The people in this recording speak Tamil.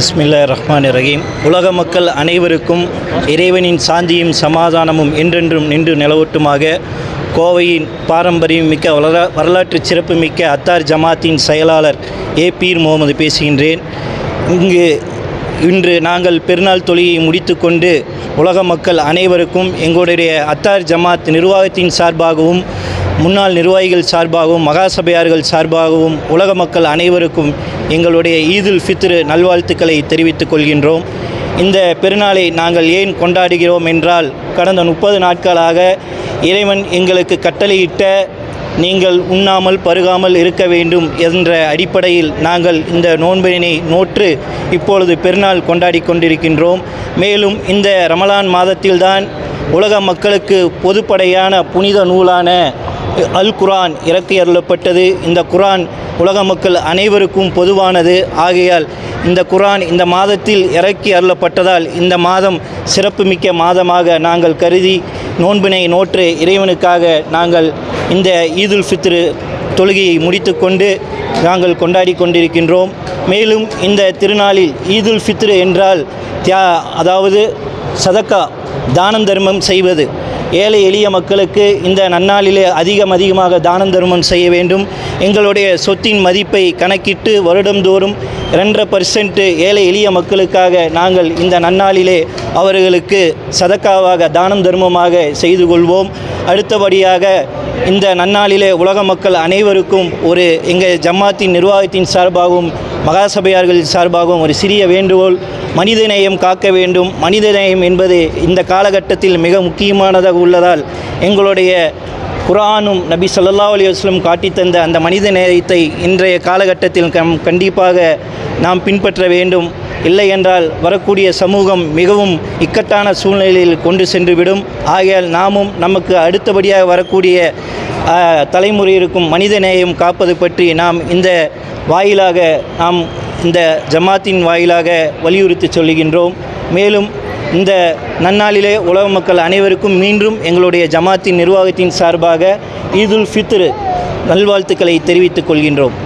பிஸ்மில்லா ரஹ்மான் ரஹீம் உலக மக்கள் அனைவருக்கும் இறைவனின் சாந்தியும் சமாதானமும் என்றென்றும் நின்று நிலவட்டுமாக கோவையின் பாரம்பரியம் மிக்க வளர வரலாற்று சிறப்புமிக்க அத்தார் ஜமாத்தின் செயலாளர் ஏ. பீர் முகமது பேசுகின்றேன். இங்கு இன்று நாங்கள் பெருநாள் தொழிலை முடித்துக்கொண்டு உலக மக்கள் அனைவருக்கும் எங்களுடைய அத்தார் ஜமாத் நிர்வாகத்தின் சார்பாகவும் முன்னாள் நிர்வாகிகள் சார்பாகவும் மகாசபையார்கள் சார்பாகவும் உலக மக்கள் அனைவருக்கும் எங்களுடைய ஈதுல் ஃபித்ரு நல்வாழ்த்துக்களை தெரிவித்துக் கொள்கின்றோம். இந்த பெருநாளை நாங்கள் ஏன் கொண்டாடுகிறோம் என்றால் கடந்த முப்பது நாட்களாக இறைவன் எங்களுக்கு கட்டளையிட்ட நீங்கள் உண்ணாமல் பருகாமல் இருக்க வேண்டும் என்ற அடிப்படையில் நாங்கள் இந்த நோன்பினை நோற்று இப்பொழுது பெருநாள் கொண்டாடி கொண்டிருக்கின்றோம். மேலும் இந்த ரமலான் மாதத்தில்தான் உலக மக்களுக்கு பொதுப்படையான புனித நூலான அல் குரான் இறக்கி அருளப்பட்டது. இந்த குரான் உலக மக்கள் அனைவருக்கும் பொதுவானது. ஆகையால் இந்த குரான் இந்த மாதத்தில் இறக்கி அருளப்பட்டதால் இந்த மாதம் சிறப்புமிக்க மாதமாக நாங்கள் கருதி நோன்பினை நோற்று இறைவனுக்காக நாங்கள் இந்த ஈதுல் ஃபித்ரு தொழுகையை முடித்துக்கொண்டு நாங்கள் கொண்டாடி கொண்டிருக்கின்றோம். மேலும் இந்த திருநாளில் ஈதுல் ஃபித்ரு என்றால் தியா அதாவது சதக்கா தானம் தர்மம் செய்வது. ஏழை எளிய மக்களுக்கு இந்த நன்னாளிலே அதிகம் அதிகமாக தானம் தர்மம் செய்ய வேண்டும். எங்களுடைய சொத்தின் மதிப்பை கணக்கிட்டு வருடந்தோறும் ரெண்டரை பர்சன்ட் ஏழை எளிய மக்களுக்காக நாங்கள் இந்த நன்னாளிலே அவர்களுக்கு சதக்காவாக தானம் தர்மமாக செய்து கொள்வோம். அடுத்தபடியாக இந்த நன்னாளிலே உலக மக்கள் அனைவருக்கும் ஒரு எங்கள் ஜமாத்தின் நிர்வாகத்தின் சார்பாகவும் மகாசபையார்கள் சார்பாகவும் ஒரு சிறிய வேண்டுகோள் மனிதநேயம் காக்க வேண்டும். மனிதநேயம் என்பது இந்த காலகட்டத்தில் மிக முக்கியமானதாக உள்ளதால் எங்களுடைய குரானும் நபி ஸல்லல்லாஹு அலி வஸல்லம் காட்டித் தந்த அந்த மனித நேயத்தை இன்றைய காலகட்டத்தில் கம் கண்டிப்பாக நாம் பின்பற்ற வேண்டும். இல்லை என்றால் வரக்கூடிய சமூகம் மிகவும் இக்கட்டான சூழ்நிலையில் கொண்டு சென்றுவிடும். ஆகையால் நாமும் நமக்கு அடுத்தபடியாக வரக்கூடிய தலைமுறை இருக்கும் மனித நேயம் காப்பது பற்றி நாம் இந்த வாயிலாக நாம் இந்த ஜமாத்தின் வாயிலாக வலியுறுத்தி சொல்லுகின்றோம். மேலும் இந்த நன்னாளிலே உலக மக்கள் அனைவருக்கும் மீண்டும் எங்களுடைய ஜமாத்தின் நிர்வாகத்தின் சார்பாக ஈதுல் ஃபித்ரு நல்வாழ்த்துக்களை தெரிவித்துக் கொள்கின்றோம்.